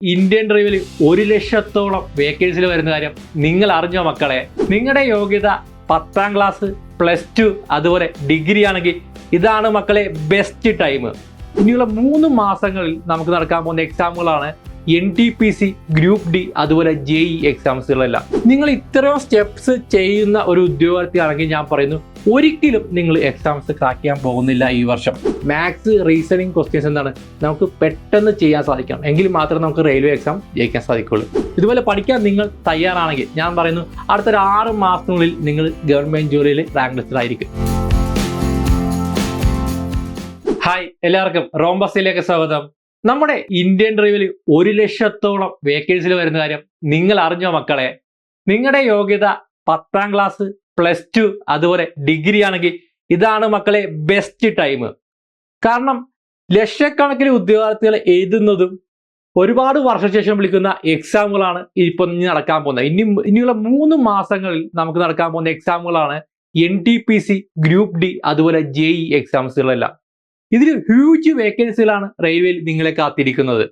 Indian ഡ്രൈവിൽ ഒരു ലക്ഷത്തോളം വേക്കൻസിൽ വരുന്ന കാര്യം നിങ്ങൾ അറിഞ്ഞോ മക്കളെ? നിങ്ങളുടെ യോഗ്യത പത്താം ക്ലാസ് പ്ലസ് ടു അതുപോലെ ഡിഗ്രി ആണെങ്കിൽ ഇതാണ് മക്കളെ ബെസ്റ്റ് ടൈം ഇനിയുള്ള മൂന്ന് മാസങ്ങളിൽ നമുക്ക് നടക്കാൻ പോകുന്ന എക്സാമുകളാണ് N T P C group D അതുപോലെ ജെ ഇ എക്സാംസുകളെല്ലാം നിങ്ങൾ ഇത്രയോ സ്റ്റെപ്സ് ചെയ്യുന്ന ഒരു ഉദ്യോഗാർത്ഥിയാണെങ്കിൽ ഞാൻ പറയുന്നു ഒരിക്കലും നിങ്ങൾ എക്സാംസ് ക്രാക്ക് ചെയ്യാൻ പോകുന്നില്ല ഈ വർഷം. മാത്സ് റീസണിങ് ക്വസ്റ്റ്യൻസ് എന്താണ് നമുക്ക് പെട്ടെന്ന് ചെയ്യാൻ സാധിക്കണം. എങ്കിൽ മാത്രമേ നമുക്ക് റെയിൽവേ എക്സാം ജയിക്കാൻ സാധിക്കുള്ളൂ ഇതുപോലെ പഠിക്കാൻ നിങ്ങൾ തയ്യാറാണെങ്കിൽ ഞാൻ പറയുന്നു അടുത്തൊരു ആറ് മാസത്തിനുള്ളിൽ നിങ്ങൾ ഗവൺമെന്റ് ജോലിയിൽ റാങ്ക് ലിസ്റ്റിലായിരിക്കും ഹായ് എല്ലാവർക്കും റോംബസിലേക്ക് സ്വാഗതം. നമ്മുടെ ഇന്ത്യൻ ഡ്രൈവിൽ ഒരു ലക്ഷത്തോളം വേക്കൻസിൽ വരുന്ന കാര്യം നിങ്ങൾ അറിഞ്ഞോ മക്കളെ? നിങ്ങളുടെ യോഗ്യത പത്താം ക്ലാസ് പ്ലസ് ടു അതുപോലെ ഡിഗ്രി ആണെങ്കിൽ ഇതാണ് മക്കളെ ബെസ്റ്റ് ടൈം കാരണം ലക്ഷക്കണക്കിന് ഉദ്യോഗാർത്ഥികൾ എഴുതുന്നതും ഒരുപാട് വർഷശേഷം വിളിക്കുന്ന എക്സാമുകളാണ് ഇപ്പൊ ഇനി നടക്കാൻ പോകുന്നത്. ഇനി ഇനിയുള്ള മൂന്ന് മാസങ്ങളിൽ നമുക്ക് നടക്കാൻ പോകുന്ന എക്സാമുകളാണ് എൻ ഗ്രൂപ്പ് ഡി അതുപോലെ ജെഇ എക്സാംസുകളെല്ലാം ഇതിൽ ഹ്യൂജ് വേക്കൻസികളാണ് റെയിൽവേയിൽ നിങ്ങളെ കാത്തിരിക്കുന്നത്.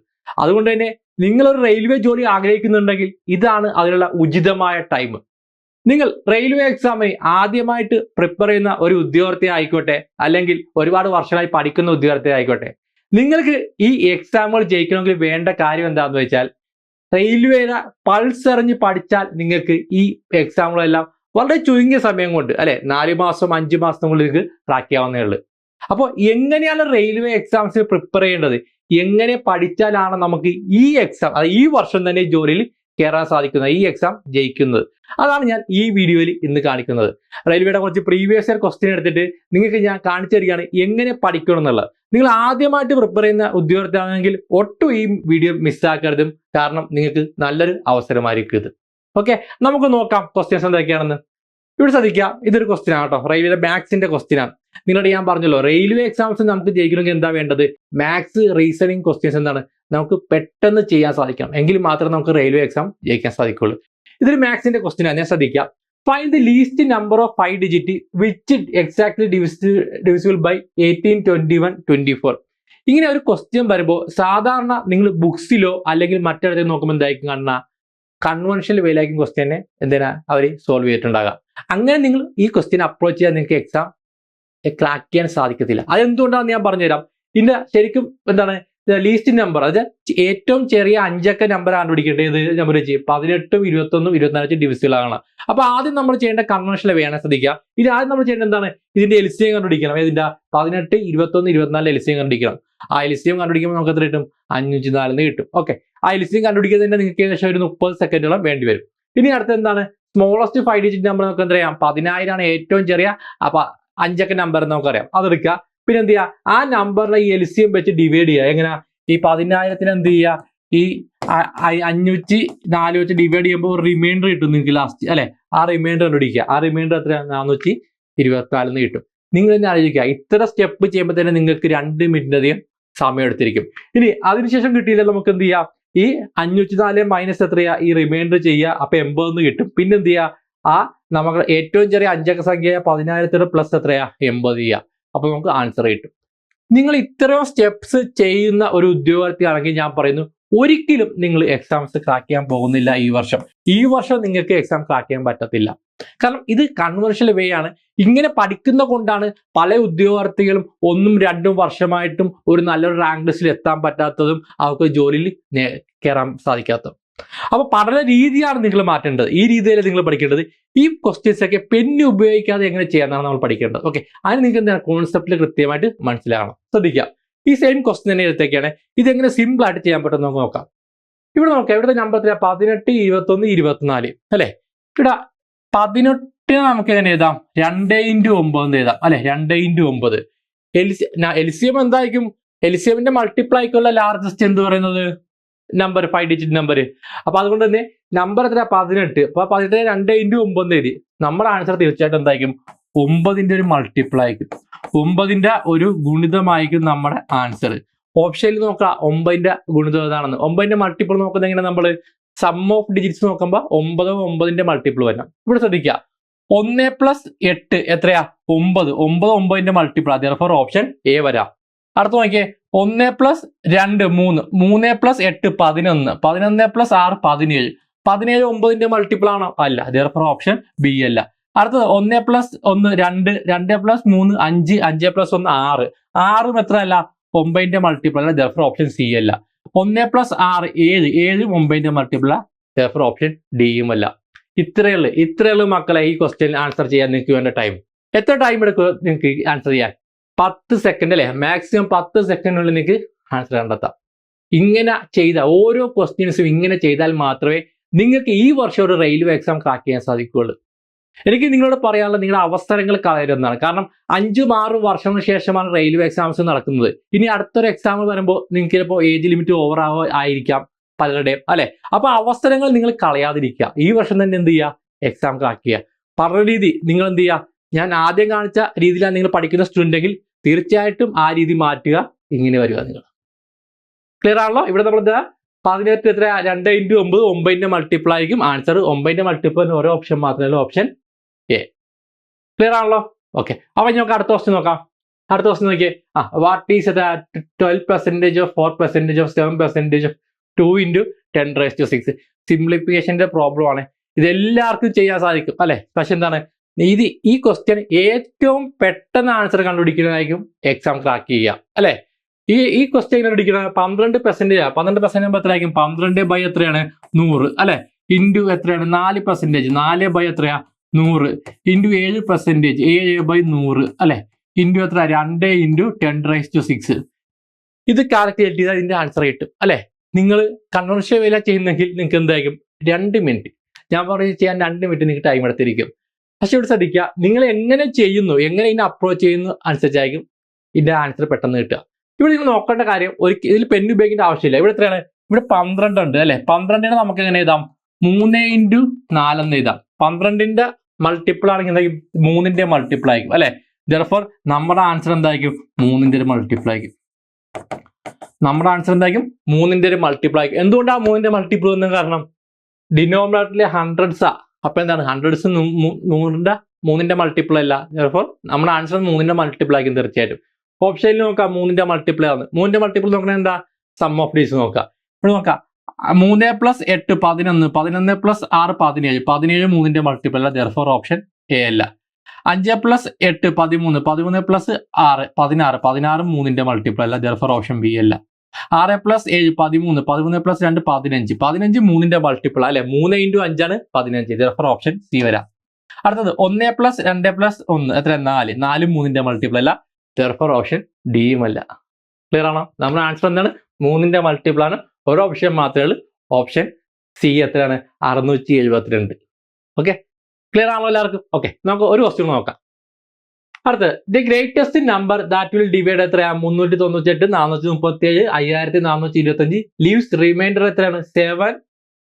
അതുകൊണ്ട് തന്നെ നിങ്ങൾ ഒരു റെയിൽവേ ജോലി ആഗ്രഹിക്കുന്നുണ്ടെങ്കിൽ ഇതാണ് അതിനുള്ള ഉചിതമായ ടൈം നിങ്ങൾ റെയിൽവേ എക്സാമിന് ആദ്യമായിട്ട് പ്രിപ്പയർ ചെയ്യുന്ന ഒരു ഉദ്യോഗാർത്ഥി ആയിക്കോട്ടെ അല്ലെങ്കിൽ ഒരുപാട് വർഷങ്ങളായി പഠിക്കുന്ന ഉദ്യോഗാർത്ഥി ആയിക്കോട്ടെ നിങ്ങൾക്ക് ഈ എക്സാമുകൾ ജയിക്കണമെങ്കിൽ വേണ്ട കാര്യം എന്താണെന്ന് വെച്ചാൽ റെയിൽവേയുടെ പൾസ് എറിഞ്ഞ് പഠിച്ചാൽ നിങ്ങൾക്ക് ഈ എക്സാമുകളെല്ലാം വളരെ ചുരുങ്ങിയ സമയം കൊണ്ട് അല്ലെ നാല് മാസം അഞ്ച് മാസം നിങ്ങൾക്ക് ട്രാക്ക് ചെയ്യാവുന്നേ ഉള്ളൂ. അപ്പോൾ എങ്ങനെയാണ് റെയിൽവേ എക്സാംസിന് പ്രിപ്പയർ ചെയ്യേണ്ടത്? എങ്ങനെ പഠിച്ചാലാണ് നമുക്ക് ഈ എക്സാം അത് ഈ വർഷം തന്നെ ജോലിയിൽ കയറാൻ സാധിക്കുന്നത് ഈ എക്സാം ജയിക്കുന്നത്? അതാണ് ഞാൻ ഈ വീഡിയോയിൽ ഇന്ന് കാണിക്കുന്നത്. റെയിൽവേയുടെ കുറച്ച് പ്രീവിയസ് ഇയർ ക്വസ്റ്റ്യൻ എടുത്തിട്ട് നിങ്ങൾക്ക് ഞാൻ കാണിച്ചു തരികയാണ് എങ്ങനെ പഠിക്കണം എന്നുള്ളത്. നിങ്ങൾ ആദ്യമായിട്ട് പ്രിപ്പയർ ചെയ്യുന്ന ഉദ്യോഗാർത്ഥിയാണെങ്കിൽ ഒട്ടും ഈ വീഡിയോ മിസ്സാക്കരുതും കാരണം നിങ്ങൾക്ക് നല്ലൊരു അവസരമായിരിക്കും ഇത്. ഓക്കെ നമുക്ക് നോക്കാം ക്വസ്റ്റ്യൻസ് എന്തൊക്കെയാണെന്ന്. ഇവിടെ ശ്രദ്ധിക്കുക ഇതൊരു ക്വസ്റ്റ്യൻ ആണ് കേട്ടോ. റെയിൽവേ മാത്സിന്റെ ക്വസ്റ്റ്യൻ ആണ്. നിങ്ങളോട് ഞാൻ പറഞ്ഞല്ലോ റെയിൽവേ എക്സാംസ് നമുക്ക് ജയിക്കണമെങ്കിൽ എന്താ വേണ്ടത്? മാത്സ് റീസണിങ് ക്വസ്റ്റ്യൻസ് എന്താണ്? നമുക്ക് പെട്ടെന്ന് ചെയ്യാൻ സാധിക്കണം. എങ്കിൽ മാത്രമേ നമുക്ക് റെയിൽവേ എക്സാം ജയിക്കാൻ സാധിക്കുള്ളൂ. ഇതൊരു മാത്സിന്റെ ക്വസ്റ്റ്യൻ ആണ്. ഞാൻ ശ്രദ്ധിക്കുക find the least number of five digit which exactly divisible by eighteen twenty one twenty four ഇങ്ങനെ ഒരു ക്വസ്റ്റ്യൻ വരുമ്പോൾ സാധാരണ നിങ്ങൾ ബുക്സിലോ അല്ലെങ്കിൽ മറ്റിടത്തേക്ക് നോക്കുമ്പോൾ എന്തായിരിക്കും കാണുന്ന കൺവെൻഷണൽ വേലായിരിക്കും ക്വസ്റ്റ്യനെ എന്തിനാ? അവർ സോൾവ് ചെയ്തിട്ടുണ്ടാകാം. അങ്ങനെ നിങ്ങൾ ഈ ക്വസ്റ്റ്യൻ അപ്രോച്ച് ചെയ്യാൻ നിങ്ങൾക്ക് എക്സാം ക്രാക്ക് ചെയ്യാൻ സാധിക്കത്തില്ല. അതെന്തുകൊണ്ടാണെന്ന് ഞാൻ പറഞ്ഞുതരാം. ഇതിന്റെ ശരിക്കും എന്താണ്? ലീസ്റ്റ് നമ്പർ അതായത് ഏറ്റവും ചെറിയ അഞ്ചക്ക നമ്പർ കണ്ടുപിടിക്കേണ്ടത് ഏത് നമ്പർ വെച്ച്? പതിനെട്ടും ഇരുപത്തൊന്നും ഇരുപത്തിനാലും ഡിവിസുകളാണ് അപ്പൊ ആദ്യം നമ്മൾ ചെയ്യേണ്ട കൺവെൻഷനിൽ വേണം ശ്രദ്ധിക്കുക. ഇത് ആദ്യം നമ്മൾ ചെയ്യേണ്ട എന്താണ്? ഇതിന്റെ എൽസിയം കണ്ടുപിടിക്കണം. ഇതിന്റെ പതിനെട്ട് ഇരുപത്തൊന്ന് ഇരുപത്തിനാല് എൽസിയം കണ്ടുപിടിക്കണം. ആ എൽസിയം കണ്ടുപിടിക്കുമ്പോൾ നമുക്ക് എത്ര കിട്ടും? അഞ്ഞൂറ്റി നാലിന് കിട്ടും. ഓക്കെ. ആ എൽസിയം കണ്ടുപിടിക്കുന്നതിന് നിങ്ങൾക്ക് ഏകദേശം ഒരു മുപ്പത് സെക്കൻഡോളം വേണ്ടി വരും. ഇനി അടുത്ത എന്താണ്? സ്മോളസ്റ്റ് ഫൈവ് ഡിജിറ്റ് നമ്പർ നമുക്ക് എന്താ പറയാം പതിനായിരമാണ് ഏറ്റവും ചെറിയ. അപ്പൊ അഞ്ചക്ക നമ്പർ നമുക്കറിയാം അതെടുക്കുക പിന്നെ എന്ത് ചെയ്യുക? ആ നമ്പറിനെ ഈ എൽസിയം വെച്ച് ഡിവൈഡ് ചെയ്യുക. എങ്ങനെ? ഈ പതിനായിരത്തിന് എന്ത് ചെയ്യുക? ഈ അഞ്ഞൂറ്റി നാല് വെച്ച് ഡിവൈഡ് ചെയ്യുമ്പോൾ റിമൈൻഡർ കിട്ടും നിങ്ങൾക്ക് ലാസ്റ്റ് അല്ലെ? ആ റിമൈൻഡർ കണ്ടുപിടിക്കുക. ആ റിമൈൻഡർ എത്ര നാനൂറ്റി ഇരുപത്തിനാലിന് കിട്ടും. നിങ്ങൾ തന്നെ ആലോചിക്കുക. ഇത്ര സ്റ്റെപ്പ് ചെയ്യുമ്പോൾ തന്നെ നിങ്ങൾക്ക് രണ്ട് മിനിറ്റിനധികം സമയം എടുത്തിരിക്കും. ഇനി അതിനുശേഷം കിട്ടിയില്ല നമുക്ക് എന്ത് ചെയ്യാം? ഈ അഞ്ഞൂറ്റി നാല് മൈനസ് എത്രയാ? ഈ റിമൈൻഡർ ചെയ്യുക. അപ്പൊ എൺപതെന്ന് കിട്ടും. പിന്നെ എന്ത് ചെയ്യുക? ആ നമുക്ക് ഏറ്റവും ചെറിയ അഞ്ചക്ക സംഖ്യ പതിനായിരത്തിന്റെ പ്ലസ് എത്രയാ? എൺപത് ചെയ്യുക. അപ്പൊ നമുക്ക് ആൻസർ കിട്ടും. നിങ്ങൾ ഇത്രയോ സ്റ്റെപ്സ് ചെയ്യുന്ന ഒരു ഉദ്യോഗാർത്ഥിയാണെങ്കിൽ ഞാൻ പറയുന്നു ഒരിക്കലും നിങ്ങൾ എക്സാംസ് ക്രാക്ക് ചെയ്യാൻ പോകുന്നില്ല ഈ വർഷം. ഈ വർഷം നിങ്ങൾക്ക് എക്സാം ക്രാക്ക് ചെയ്യാൻ പറ്റത്തില്ല. കാരണം ഇത് കൺവെൻഷണൽ വേ ആണ്. ഇങ്ങനെ പഠിക്കുന്ന കൊണ്ടാണ് പല ഉദ്യോഗാർത്ഥികളും ഒന്നും രണ്ടും വർഷമായിട്ടും ഒരു നല്ലൊരു റാങ്ക് ലിസ്റ്റിൽ എത്താൻ പറ്റാത്തതും അവർക്ക് ജോലിയിൽ കയറാൻ സാധിക്കാത്തതും. അപ്പൊ പഠന രീതിയാണ് നിങ്ങൾ മാറ്റേണ്ടത്. ഈ രീതിയിൽ നിങ്ങൾ പഠിക്കേണ്ടത്. ഈ ക്വസ്റ്റ്യൻസ് ഒക്കെ പെന്ന് ഉപയോഗിക്കാതെ എങ്ങനെ ചെയ്യാന്നാണ് നമ്മൾ പഠിക്കേണ്ടത്. ഓക്കെ അതിന് നിങ്ങൾക്ക് എന്താണ് കോൺസെപ്റ്റിൽ കൃത്യമായിട്ട് മനസ്സിലാകണം ശ്രദ്ധിക്കുക ഈ സെയിം ക്വസ്റ്റ്യൻ തന്നെ എടുത്തേക്കാണ്. ഇതെങ്ങനെ സിമ്പിൾ ആയിട്ട് ചെയ്യാൻ പറ്റും നമുക്ക് നോക്കാം. ഇവിടെ നോക്കാം. ഇവിടുത്തെ നമ്പർ എത്രയാണ് പതിനെട്ട് ഇരുപത്തൊന്ന് ഇരുപത്തിനാല്. അല്ലെ? ഇവിടെ പതിനെട്ടിന് നമുക്ക് എങ്ങനെ എഴുതാം? രണ്ട് ഇന്റു ഒമ്പത് എഴുതാം. അല്ലെ? രണ്ട് ഇന്റു ഒമ്പത്. എൽസി എൽസിയം എന്തായിരിക്കും? എൽസിയമിന്റെ മൾട്ടിപ്ലൈ ആയിക്കുള്ള ലാർജസ്റ്റ് എന്ത് പറയുന്നത്? നമ്പർ ഫൈവ് ഡിജിറ്റ് നമ്പർ അപ്പൊ അതുകൊണ്ട് തന്നെ നമ്പർ എത്ര പതിനെട്ട്. അപ്പൊ പതിനെട്ട് രണ്ട് ഇന്റു ഒമ്പത് എഴുതി. നമ്മുടെ ആൻസർ തീർച്ചയായിട്ടും എന്തായിരിക്കും? ഒമ്പതിന്റെ ഒരു മൾട്ടിപ്ലൈ ആയിരിക്കും. ഒമ്പതിന്റെ ഒരു ഗുണിതമായിരിക്കും നമ്മുടെ ആൻസർ ഓപ്ഷനിൽ നോക്കുക ഒമ്പതിന്റെ ഗുണിതം ഏതാണെന്ന്. ഒമ്പതിന്റെ മൾട്ടിപ്പിൾ നോക്കുന്നത് എങ്ങനെ നമ്മൾ സം ഓഫ് ഡിജിറ്റ്സ് നോക്കുമ്പോൾ ഒമ്പതോ ഒമ്പതിന്റെ മൾട്ടിപ്പിൾ വരണം. ഇവിടെ ശ്രദ്ധിക്കുക ഒന്ന് പ്ലസ് എട്ട് എത്രയാ? ഒമ്പത്. ഒമ്പത് ഒമ്പതിന്റെ മൾട്ടിപ്പിൾ അതെ ഫോർ ഓപ്ഷൻ എ വരാം. അടുത്ത നോക്കിയേ. ഒന്ന് പ്ലസ് രണ്ട് മൂന്ന്. മൂന്ന് പ്ലസ് എട്ട് പതിനൊന്ന്. പതിനൊന്ന് പ്ലസ് ആറ് പതിനേഴ്. പതിനേഴ് ഒമ്പതിന്റെ മൾട്ടിപ്പിൾ ആണോ? അല്ല. ദർഫോർ ഓപ്ഷൻ ബി അല്ല. അടുത്തത് ഒന്ന് പ്ലസ് ഒന്ന് രണ്ട് രണ്ട് പ്ലസ് മൂന്ന് അഞ്ച് അഞ്ച് പ്ലസ് ഒന്ന് ആറ്. ആറും എത്ര അല്ല ഒമ്പതിന്റെ മൾട്ടിപ്പിൾ അല്ല ദഫർ ഓപ്ഷൻ സി അല്ല. ഒന്ന് പ്ലസ് ആറ് ഏഴ്. ഏഴും ഒമ്പതിന്റെ മൾട്ടിപ്പിൾ ദഫർ ഓപ്ഷൻ ഡിയും അല്ല. ഇത്രയുള്ളു ഇത്രയുള്ളു മക്കളെ ഈ ക്വസ്റ്റ്യൻ ആൻസർ ചെയ്യാൻ നിങ്ങൾക്ക് വേണ്ട ടൈം എത്ര ടൈം എടുക്കും നിങ്ങൾക്ക് ആൻസർ ചെയ്യാൻ? പത്ത് സെക്കൻഡ് അല്ലേ? മാക്സിമം പത്ത് സെക്കൻഡിനുള്ളിൽ നിങ്ങൾക്ക് ആൻസർ കണ്ടെത്താം. ഇങ്ങനെ ചെയ്ത ഓരോ ക്വസ്റ്റ്യൻസും ഇങ്ങനെ ചെയ്താൽ മാത്രമേ നിങ്ങൾക്ക് ഈ വർഷം ഒരു റെയിൽവേ എക്സാം ക്രാക്ക് ചെയ്യാൻ സാധിക്കുകയുള്ളൂ. എനിക്ക് നിങ്ങളോട് പറയാനുള്ള നിങ്ങളുടെ അവസരങ്ങൾ കളയരുതെന്നാണ് കാരണം അഞ്ചും ആറും വർഷങ്ങൾക്ക് ശേഷമാണ് റെയിൽവേ എക്സാംസ് നടക്കുന്നത്. ഇനി അടുത്തൊരു എക്സാം വരുമ്പോൾ നിങ്ങൾക്ക് ചിലപ്പോൾ ഏജ് ലിമിറ്റ് ഓവർ ആയിരിക്കാം പലരുടെയും അല്ലെ? അപ്പൊ അവസരങ്ങൾ നിങ്ങൾ കളയാതിരിക്കുക. ഈ വർഷം തന്നെ എന്ത് ചെയ്യുക? എക്സാം ക്രാക്ക് ചെയ്യുക പറഞ്ഞ രീതി നിങ്ങൾ എന്ത് ചെയ്യുക? ഞാൻ ആദ്യം കാണിച്ച രീതിയിലാണ് നിങ്ങൾ പഠിക്കുന്ന സ്റ്റുഡന്റ് എങ്കിൽ തീർച്ചയായിട്ടും ആ രീതി മാറ്റുക. ഇങ്ങനെ വരിക നിങ്ങൾ. ക്ലിയർ ആണല്ലോ? ഇവിടെ നമ്മൾ എന്താ? പതിനെട്ട് എത്ര രണ്ട് ഇന്റു ഒമ്പത് ഒമ്പതിന്റെ മൾട്ടിപ്പിൾ ആയിരിക്കും. ആൻസർ ഒമ്പതിന്റെ മൾട്ടിപ്പിൾ ഓരോ ഓപ്ഷൻ മാത്രമല്ല ഓപ്ഷൻ ക്ലിയർ ആണല്ലോ? ഓക്കെ അപ്പൊ നമുക്ക് അടുത്ത ക്വസ്റ്റ്യൻ നോക്കാം. അടുത്ത ക്വസ്റ്റ്യൻ നോക്കിയേ. ആ what is twelve percentage of four percentage of seven percentage of two into ten raise to six സിംപ്ലിഫിക്കേഷന്റെ problem ആണ്. ഇതെല്ലാവർക്കും ചെയ്യാൻ സാധിക്കും അല്ലെ? പക്ഷെ എന്താണ്? ഇത് ഈ ക്വസ്റ്റ്യൻ ഏറ്റവും പെട്ടെന്ന് ആൻസർ കണ്ടുപിടിക്കുന്നതായിരിക്കും എക്സാം ക്രാക്ക് ചെയ്യുക അല്ലെ? ഈ ഈ ക്വസ്റ്റ്യൻ കണ്ടുപിടിക്കുന്നത് പന്ത്രണ്ട് പെർസെന്റേജ് പന്ത്രണ്ട് പെർസെന്റ് എത്രയായിരിക്കും? പന്ത്രണ്ട് ബൈ എത്രയാണ്? നൂറ് അല്ലെ? ഇന്റു എത്രയാണ്? നാല് പെർസെന്റേജ് നാല് ബൈ എത്രയാ? നൂറ് ഇന്റു ഏഴ് പെർസെന്റേജ് ഏഴ് ബൈ നൂറ് അല്ലെ? ഇന്റു എത്ര? രണ്ട് into ten rise to six ഇത് കാൽക്കുലേറ്റ് ചെയ്താൽ ഇതിന്റെ ആൻസർ കിട്ടും അല്ലെ? നിങ്ങൾ കൺവെൻഷൻ വില ചെയ്യുന്നെങ്കിൽ നിങ്ങൾക്ക് എന്തായിരിക്കും രണ്ട് മിനിറ്റ് ഞാൻ പറഞ്ഞു ചെയ്യാൻ രണ്ട് മിനിറ്റ് നിങ്ങൾക്ക് ടൈം എടുത്തിരിക്കും. പക്ഷെ ഇവിടെ ശ്രദ്ധിക്കുക നിങ്ങൾ എങ്ങനെ ചെയ്യുന്നു എങ്ങനെ ഇതിനെ അപ്രോച്ച് ചെയ്യുന്നു അനുസരിച്ചായിരിക്കും ഇതിന്റെ ആൻസർ പെട്ടെന്ന് കിട്ടുക. ഇവിടെ നിങ്ങൾ നോക്കേണ്ട കാര്യം ഒരു ഇതിൽ പെൻ ഉപയോഗിക്കേണ്ട ആവശ്യമില്ല. ഇവിടെ എത്രയാണ്? ഇവിടെ പന്ത്രണ്ട് ഉണ്ട് അല്ലെ? പന്ത്രണ്ടിനെ നമുക്ക് എങ്ങനെ എഴുതാം? മൂന്ന് ഇന്റു നാലെന്ന് എഴുതാം. പന്ത്രണ്ടിന്റെ മൾട്ടിപ്പിൾ ആണെങ്കിൽ എന്തായിരിക്കും മൂന്നിന്റെ മൾട്ടിപ്പിൾ ആയിരിക്കും അല്ലെ? ദർഫോർ നമ്മുടെ ആൻസർ എന്തായിരിക്കും? മൂന്നിന്റെ ഒരു മൾട്ടിപ്പിൾ ആയിരിക്കും. നമ്മുടെ ആൻസർ എന്തായിരിക്കും? മൂന്നിന്റെ ഒരു മൾട്ടിപ്പിൾ ആയിരിക്കും. എന്തുകൊണ്ടാണ് മൂന്നിന്റെ മൾട്ടിപ്പിൾ എന്ന് കാരണം? ഡിനോമിനേറ്ററിലെ ഹൺഡ്രഡ്സാ അപ്പൊ എന്താണ്? ഹൺഡ്രഡ്സ് നൂറിന്റെ മൂന്നിന്റെ മൾട്ടിപ്പിൾ അല്ല. ദർഫോർ നമ്മുടെ ആൻസർ മൂന്നിന്റെ മൾട്ടിപ്പിൾ ആയിരിക്കും തീർച്ചയായിട്ടും. ഓപ്ഷനിൽ നോക്കാം മൂന്നിന്റെ മൾട്ടിപ്പിൾ ആണ്. മൂന്നിന്റെ മൾട്ടിപ്പിൾ നോക്കണേ എന്താ? സം ഓഫ് ഡീസ് നോക്കാം. ഇപ്പോൾ നോക്കാം. മൂന്ന് പ്ലസ് എട്ട് പതിനൊന്ന് പതിനൊന്ന് പ്ലസ് ആറ് പതിനേഴ് പതിനേഴ് മൂന്നിന്റെ മൾട്ടിപ്പിൾ അല്ല ദർഫോർ ഓപ്ഷൻ എ അല്ല. അഞ്ച് പ്ലസ് എട്ട് പതിമൂന്ന് പതിമൂന്ന് പ്ലസ് ആറ് പതിനാറ് പതിനാറ് മൂന്നിന്റെ മൾട്ടിപ്പിൾ അല്ല ദർഫോർ ഓപ്ഷൻ ബി അല്ല. ആറ് പ്ലസ് ഏഴ് പതിമൂന്ന് പതിമൂന്ന് പ്ലസ് രണ്ട് പതിനഞ്ച് പതിനഞ്ച് മൂന്നിന്റെ മൾട്ടിപ്പിൾ അല്ലെ മൂന്ന് ഇന്റു അഞ്ചാണ് പതിനഞ്ച് ദർഫോർ ഓപ്ഷൻ സി വരാം. അടുത്തത് ഒന്ന് പ്ലസ് രണ്ട് പ്ലസ് ഒന്ന് എത്ര നാല് നാല് മൂന്നിന്റെ മൾട്ടിപ്പിൾ അല്ല ദർഫോർ ഓപ്ഷൻ ഡിയും അല്ല. ക്ലിയർ ആണോ? നമ്മുടെ ആൻസർ എന്താണ്? മൂന്നിന്റെ മൾട്ടിപ്പിൾ ആണ് ഒരു ഓപ്ഷൻ മാത്രമേ ഉള്ളൂ. ഓപ്ഷൻ സി എത്രയാണ്? അറുന്നൂറ്റി എഴുപത്തിരണ്ട് ഓക്കെ ക്ലിയർ ആണോ എല്ലാവർക്കും? ഓക്കെ നമുക്ക് ഒരു ക്വസ്റ്റ്യൻ നോക്കാം. അടുത്ത് the greatest number that will divide എത്രയാണ് മുന്നൂറ്റി തൊണ്ണൂറ്റി എട്ട് നാനൂറ്റി മുപ്പത്തി ഏഴ് അയ്യായിരത്തി നാനൂറ്റി ഇരുപത്തി അഞ്ച് ലീവ്സ് റിമൈൻഡർ എത്രയാണ്? Seven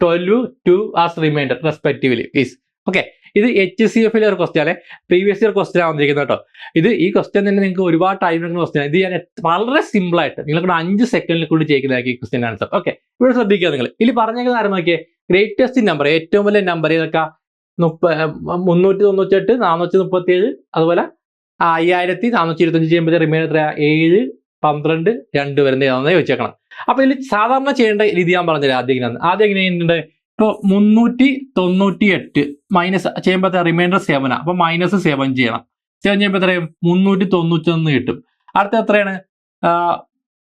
twelve two as remainder respectively please okay ഇത് എച്ച് സി എഫിലെ ഒരു ക്വസ്റ്റ്യൻ അല്ലെ? പ്രീവിയസ് ഇയർ ക്വസ്റ്റ്യൻ വന്നിരിക്കുന്നത് കേട്ടോ. ഇത് ഈ ക്വസ്റ്റ്യൻ തന്നെ നിങ്ങൾക്ക് ഒരുപാട് ടൈം എടുക്കുന്ന ക്വസ്റ്റ്യൻ ഇത് ഞാൻ വളരെ സിമ്പിൾ ആയിട്ട് നിങ്ങൾക്ക് അഞ്ച് സെക്കൻഡിൽ കൂടി ചെയ്യുന്നതായിരിക്കും ഈ ക്വസ്റ്റ്യൻ ആൻസർ ഓക്കെ ഇവിടെ ശ്രദ്ധിക്കുക നിങ്ങൾ. ഇതിൽ പറഞ്ഞേക്കുന്ന ആരും നോക്കിയേ? ഗ്രേറ്റസ്റ്റ് നമ്പർ ഏറ്റവും വലിയ നമ്പർ ഏതൊക്കെ? മുപ്പ മുന്നൂറ്റി തൊണ്ണൂറ്റെട്ട് നാനൂറ്റി മുപ്പത്തി ഏഴ് അതുപോലെ അയ്യായിരത്തി നാനൂറ്റി ഇരുപത്തഞ്ച് ചെയ്യുമ്പോൾ റിമൈൻഡർ എത്രയാ? ഏഴ് പന്ത്രണ്ട് രണ്ട് വരുന്ന ഏതാണെന്ന് ചോദിച്ചേക്കണം. അപ്പൊ ഇതിൽ സാധാരണ ചെയ്യേണ്ട രീതി ഞാൻ പറഞ്ഞില്ല ആദ്യം ഇങ്ങനെയാണ്. ആദ്യം എങ്ങനെയുണ്ട്? ഇപ്പൊ മുന്നൂറ്റി തൊണ്ണൂറ്റി എട്ട് മൈനസ് ചെയ്യുമ്പോൾ റിമൈൻഡർ സെവനാണ് അപ്പോൾ മൈനസ് സെവൻ ചെയ്യണം. സെവൻ ചെയ്യുമ്പോൾ എത്രയും മുന്നൂറ്റി തൊണ്ണൂറ്റൊന്ന് കിട്ടും. അടുത്ത എത്രയാണ്?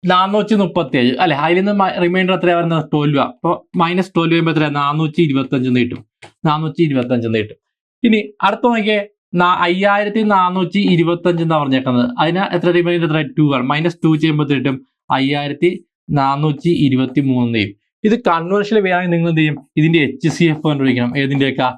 നാനൂറ്റി മുപ്പത്തി ഏഴ് അല്ലെ? അതിൽ നിന്ന് റിമൈൻഡർ എത്രയാണ് വരുന്നത്? ട്വൽവ് അപ്പോൾ മൈനസ് ട്വൽവ് ചെയ്യുമ്പോൾ എത്രയാണ് നാനൂറ്റി ഇരുപത്തി അഞ്ച് കിട്ടും. നാനൂറ്റി ഇരുപത്തി അഞ്ച് കിട്ടും. ഇനി അടുത്ത നോക്കിയേ. അയ്യായിരത്തി നാനൂറ്റി ഇരുപത്തി അഞ്ച് എന്നാ പറഞ്ഞേക്കുന്നത്. അതിന് എത്ര റിമൈൻഡർ എത്ര ടു ആണ്. മൈനസ് ടു ചെയ്യുമ്പോൾ അയ്യായിരത്തി നാനൂറ്റി ഇരുപത്തി മൂന്ന് ചെയ്യും ഇത് കൺവേർഷനിൽ വേണമെങ്കിൽ നിങ്ങൾ എന്ത് ചെയ്യും? ഇതിന്റെ എച്ച് സി എഫ് കണ്ടുപിടിക്കണം ഏതിന്റെയൊക്കെ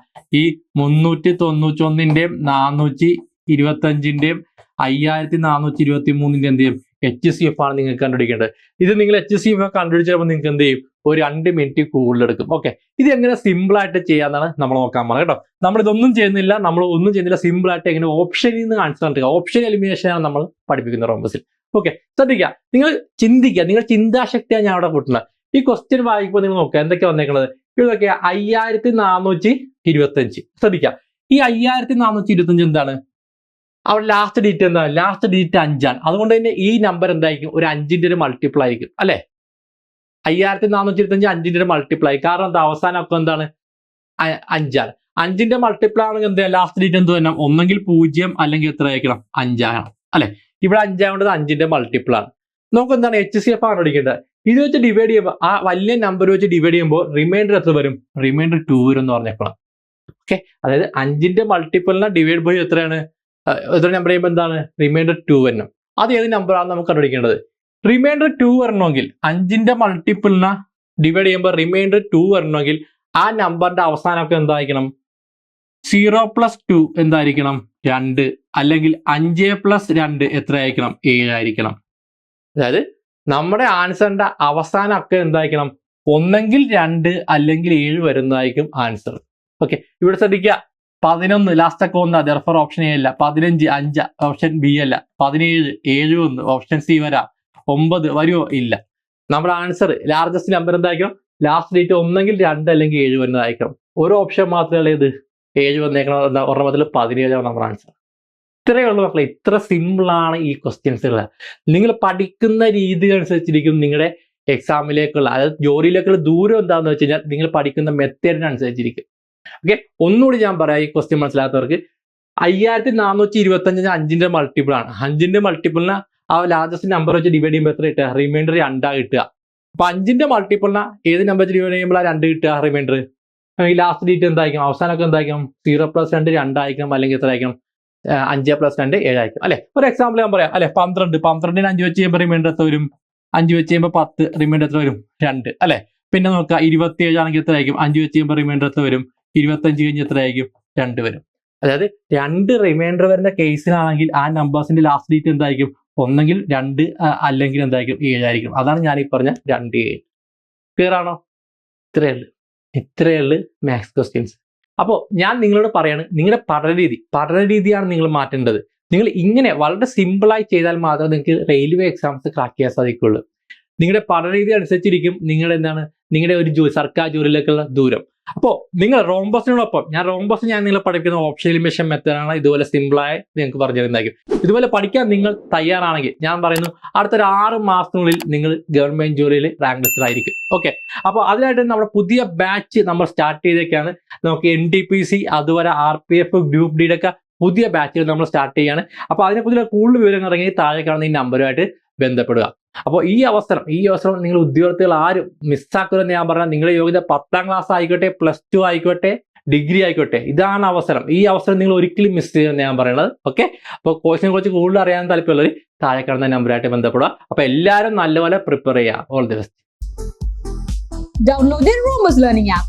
ഈ മുന്നൂറ്റി തൊണ്ണൂറ്റി ഒന്നിന്റെയും നാനൂറ്റി ഇരുപത്തി അഞ്ചിന്റെയും അയ്യായിരത്തി നാനൂറ്റി ഇരുപത്തി മൂന്നിന്റെ എന്ത് ചെയ്യും? എച്ച് സി എഫ് ആണ് നിങ്ങൾക്ക് കണ്ടുപിടിക്കേണ്ടത്. ഇത് നിങ്ങൾ എച്ച് സി എഫ് കണ്ടുപിടിച്ചപ്പോൾ നിങ്ങൾക്ക് എന്ത് ചെയ്യും? ഒരു രണ്ട് മിനിറ്റ് കൂടുതലെടുക്കും. ഓക്കെ ഇത് എങ്ങനെ സിമ്പിൾ ആയിട്ട് ചെയ്യാന്നാണ് നമ്മൾ നോക്കാൻ പോകുന്നത് കേട്ടോ. നമ്മൾ ഇതൊന്നും ചെയ്യുന്നില്ല. നമ്മൾ ഒന്നും ചെയ്യുന്നില്ല. സിമ്പിൾ ആയിട്ട് എങ്ങനെ ഓപ്ഷനിൽ നിന്ന് ആൻസർ ഓപ്ഷൻ എലിമിനേഷൻ ആണ് നമ്മൾ പഠിപ്പിക്കുന്നത് റോമ്പസിൽ ഓക്കെ ശ്രദ്ധിക്കുക. നിങ്ങൾ ചിന്തിക്കുക. നിങ്ങൾ ചിന്താശക്തിയാണ് ഞാൻ അവിടെ കൂട്ടുന്നത്. ഈ ക്വസ്റ്റ്യൻ വായിക്കുമ്പോൾ നിങ്ങൾ നോക്കുക. എന്തൊക്കെയാ വന്നേക്കുന്നത് ഇതൊക്കെ അയ്യായിരത്തി നാനൂറ്റി ഇരുപത്തി അഞ്ച് ശ്രദ്ധിക്കാം. ഈ അയ്യായിരത്തി നാനൂറ്റി ഇരുപത്തി അഞ്ച് എന്താണ്? അവിടെ ലാസ്റ്റ് ഡിജിറ്റ് എന്താണ് ലാസ്റ്റ് ഡിജിറ്റ് അഞ്ചാണ്. അതുകൊണ്ട് തന്നെ ഈ നമ്പർ എന്തായിരിക്കും? ഒരു അഞ്ചിന്റെ ഒരു മൾട്ടിപ്പിൾ ആയിരിക്കും. അല്ലെ? അയ്യായിരത്തി നാനൂറ്റി ഇരുപത്തഞ്ച് അഞ്ചിന്റെ ഒരു മൾട്ടിപ്പിൾ ആയി. കാരണം എന്താ? അവസാനം ഒക്കെ എന്താണ്? അഞ്ചാണ്. അഞ്ചിന്റെ മൾട്ടിപ്പിൾ ആണെങ്കിൽ എന്താ ലാസ്റ്റ് ഡിജിറ്റ് എന്ത് തന്നെ ഒന്നെങ്കിൽ പൂജ്യം അല്ലെങ്കിൽ എത്ര ആയിരിക്കണം? അഞ്ചാകണം അല്ലെ? ഇവിടെ അഞ്ചാവേണ്ടത് അഞ്ചിന്റെ മൾട്ടിപ്പിൾ ആണ്. നമുക്ക് എന്താണ്? എച്ച് സി എഫ് ആണ് പഠിക്കേണ്ടത്. ഇത് വെച്ച് ഡിവൈഡ് ചെയ്യുമ്പോൾ ആ വലിയ നമ്പർ വെച്ച് ഡിവൈഡ് ചെയ്യുമ്പോൾ റിമൈൻഡർ എത്ര വരും? റിമൈൻഡർ ടു വരും എന്ന് പറഞ്ഞേക്കണം. ഓക്കെ അതായത് അഞ്ചിന്റെ മൾട്ടിപ്പിളിനെ ഡിവൈഡ് ബൈ എത്രയാണ്? എത്ര നമ്പർ ചെയ്യുമ്പോൾ എന്താണ്? റിമൈൻഡർ ടു വരണം. അത് ഏത് നമ്പർ ആണ് നമുക്ക് കണ്ടുപിടിക്കേണ്ടത്? റിമൈൻഡർ ടു വരണമെങ്കിൽ അഞ്ചിന്റെ മൾട്ടിപ്പിളിനെ ഡിവൈഡ് ചെയ്യുമ്പോൾ റിമൈൻഡർ ടു വരണമെങ്കിൽ ആ നമ്പറിന്റെ അവസാനമൊക്കെ എന്തായിരിക്കണം? സീറോ പ്ലസ് ടു എന്തായിരിക്കണം? രണ്ട്. അല്ലെങ്കിൽ അഞ്ച് പ്ലസ് രണ്ട് എത്ര ആയിരിക്കണം ഏഴായിരിക്കണം. അതായത് നമ്മുടെ ആൻസറിന്റെ അവസാന അക്കം എന്തായിരിക്കണം? ഒന്നെങ്കിൽ രണ്ട് അല്ലെങ്കിൽ ഏഴ് വരുന്നതായിരിക്കും ആൻസർ. ഓക്കെ ഇവിടെ ശ്രദ്ധിക്കുക. പതിനൊന്ന് ലാസ്റ്റ് അക്കം ഒന്ന് ദർഫർ ഓപ്ഷൻ എ അല്ല. പതിനഞ്ച് അഞ്ച് ഓപ്ഷൻ ബി അല്ല. പതിനേഴ് ഏഴ് ഒന്ന് ഓപ്ഷൻ സി വരാം. ഒമ്പത് വരുമോ ഇല്ല. നമ്മുടെ ആൻസർ ലാർജസ്റ്റ് നമ്പർ എന്തായിരിക്കും ലാസ്റ്റ് ഡേറ്റ് ഒന്നെങ്കിൽ രണ്ട് അല്ലെങ്കിൽ ഏഴ് വരുന്നതായിരിക്കണം. ഒരു ഓപ്ഷൻ മാത്രമേ ഉള്ളത് ഏഴ് വന്നേക്കണം എന്താ ഒരെണ്ണത്തിൽ പതിനേഴാണ് നമ്മുടെ ആൻസർ. ഇത്രയേ ഉള്ളൂ മക്കളെ. ഇത്ര സിമ്പിളാണ് ഈ ക്വസ്റ്റ്യൻസുകൾ നിങ്ങൾ പഠിക്കുന്ന രീതി അനുസരിച്ചിരിക്കും നിങ്ങളുടെ എക്സാമിലേക്കുള്ള അതായത് ജോലിയിലേക്കുള്ള ദൂരം എന്താണെന്ന് വെച്ച് കഴിഞ്ഞാൽ നിങ്ങൾ പഠിക്കുന്ന മെത്തേഡിനനുസരിച്ചിരിക്കും. ഓക്കെ ഒന്നുകൂടി ഞാൻ പറയാം ഈ ക്വസ്റ്റ്യൻ മനസ്സിലാത്തവർക്ക് അയ്യായിരത്തി നാനൂറ്റി ഇരുപത്തി അഞ്ച് അഞ്ചിന്റെ മൾട്ടിപ്പിൾ ആണ്. അഞ്ചിന്റെ മൾട്ടിപ്പിളിന് ആ ലാർജസ്റ്റ് നമ്പർ വെച്ച് ഡിവൈഡ് ചെയ്യുമ്പോൾ എത്ര കിട്ടുക? റിമൈൻഡർ രണ്ടാ കിട്ടുക. അപ്പൊ അഞ്ചിന്റെ മൾട്ടിപ്പിളിന് ഏത് നമ്പർ വെച്ച് ഡിവൈഡ് ചെയ്യുമ്പോൾ രണ്ട് കിട്ടുക റിമൈൻഡർ ഈ ലാസ്റ്റ് ഡേറ്റ് എന്തായിരിക്കും? അവസാനമൊക്കെ എന്തായിരിക്കും? സീറോ പ്ലസ് രണ്ട് രണ്ടായിരിക്കണം അല്ലെങ്കിൽ എത്ര ആയിരിക്കണം ഏഹ് അഞ്ച് പ്ലസ് രണ്ട് ഏഴായിരിക്കും. അല്ലെ? ഒരു എക്സാമ്പിൾ ഞാൻ പറയാം. അല്ലെ? പന്ത്രണ്ട്. പന്ത്രണ്ടിന് അഞ്ച് വെച്ച് ചെയ്യുമ്പോൾ റിമൈൻഡർ എത്ര വരും? അഞ്ച് വെച്ച് ചെയ്യുമ്പോൾ പത്ത്. റിമൈൻഡർ എത്ര വരും? രണ്ട്. അല്ലെ? പിന്നെ നോക്കുക. ഇരുപത്തി ഏഴാണെങ്കിൽ എത്ര ആയിരിക്കും? അഞ്ച് വെച്ച് ചെയ്യുമ്പോൾ റിമൈൻഡർ എത്ര വരും? ഇരുപത്തഞ്ച് കഴിഞ്ഞ് എത്ര ആയിരിക്കും? രണ്ട് വരും. അതായത് രണ്ട് റിമൈൻഡർ വരുന്ന കേസിലാണെങ്കിൽ ആ നമ്പേഴ്സിന്റെ ലാസ്റ്റ് ഡേറ്റ് എന്തായിരിക്കും? ഒന്നെങ്കിൽ രണ്ട് അല്ലെങ്കിൽ എന്തായിരിക്കും? ഏഴായിരിക്കും അതാണ് ഞാൻ ഈ പറഞ്ഞ രണ്ട് ഏഴ്. ക്ലിയർ ആണോ? ഇത്രയേ ഉള്ളൂ. ഇത്രയേ ഉള്ളൂ മാത്സ് ക്വസ്റ്റ്യൻസ് അപ്പോൾ ഞാൻ നിങ്ങളോട് പറയാണ് നിങ്ങളുടെ പഠനരീതി പഠനരീതിയാണ് പഠന രീതിയാണ് നിങ്ങൾ മാറ്റേണ്ടത്. നിങ്ങൾ ഇങ്ങനെ വളരെ സിമ്പിളായി ചെയ്താൽ മാത്രമേ നിങ്ങൾക്ക് റെയിൽവേ എക്സാംസ് ക്രാക്ക് ചെയ്യാൻ സാധിക്കുകയുള്ളൂ. നിങ്ങളുടെ പഠനരീതി അനുസരിച്ചിരിക്കും നിങ്ങളുടെ എന്താണ് നിങ്ങളുടെ ഒരു സർക്കാർ ജോലിയിലേക്കുള്ള ദൂരം. അപ്പോൾ നിങ്ങൾ റോംബസിനോടൊപ്പം ഞാൻ റോംബസ് ഞാൻ നിങ്ങൾ പഠിപ്പിക്കുന്ന ഓപ്ഷൻ എലിമിനേഷൻ മെത്തേഡാണ് ഇതുപോലെ സിമ്പിളായി നിങ്ങൾക്ക് പറഞ്ഞു തരുന്നതായിരിക്കും ഇതുപോലെ പഠിക്കാൻ നിങ്ങൾ തയ്യാറാണെങ്കിൽ ഞാൻ പറയുന്നു അടുത്തൊരു ആറ് മാസത്തിനുള്ളിൽ നിങ്ങൾ ഗവൺമെന്റ് ജോലിയിൽ റാങ്ക് ലിസ്റ്റഡ് ആയിരിക്കും ഓക്കെ അപ്പോൾ അതിനായിട്ട് നമ്മുടെ പുതിയ ബാച്ച് നമ്മൾ സ്റ്റാർട്ട് ചെയ്തേക്കാണ്. നമുക്ക് എൻ ടി പി സി അതുപോലെ ആർ പി എഫ് ഗ്രൂപ്പ് ഡിയുടെ ഒക്കെ പുതിയ ബാച്ചുകൾ നമ്മൾ സ്റ്റാർട്ട് ചെയ്യാണ്. അപ്പോൾ അതിനെക്കുറിച്ചുള്ള കൂടുതൽ വിവരങ്ങൾ ഇറങ്ങി താഴെ കാണുന്ന ഈ നമ്പറുമായിട്ട് ബന്ധപ്പെടുക. അപ്പോൾ ഈ അവസരം ഈ അവസരം നിങ്ങൾ ഉദ്യോഗാർത്ഥികൾ ആരും മിസ്സാക്കരുതെന്ന് ഞാൻ പറഞ്ഞാൽ നിങ്ങളുടെ യോഗ്യത പത്താം ക്ലാസ് ആയിക്കോട്ടെ പ്ലസ് ടു ആയിക്കോട്ടെ ഡിഗ്രി ആയിക്കോട്ടെ. ഇതാണ് അവസരം. ഈ അവസരം നിങ്ങൾ ഒരിക്കലും മിസ് ചെയ്യുമെന്ന് ഞാൻ പറയുന്നത്. ഓക്കെ അപ്പോൾ കോഴ്സിനെ കുറിച്ച് കൂടുതൽ അറിയാൻ താല്പര്യമുള്ളവർ താഴെ കാണുന്ന നമ്പറായിട്ട് ബന്ധപ്പെടുക. അപ്പോൾ എല്ലാവരും നല്ലപോലെ പ്രിപ്പയർ ചെയ്യുക. All the best download Learning app.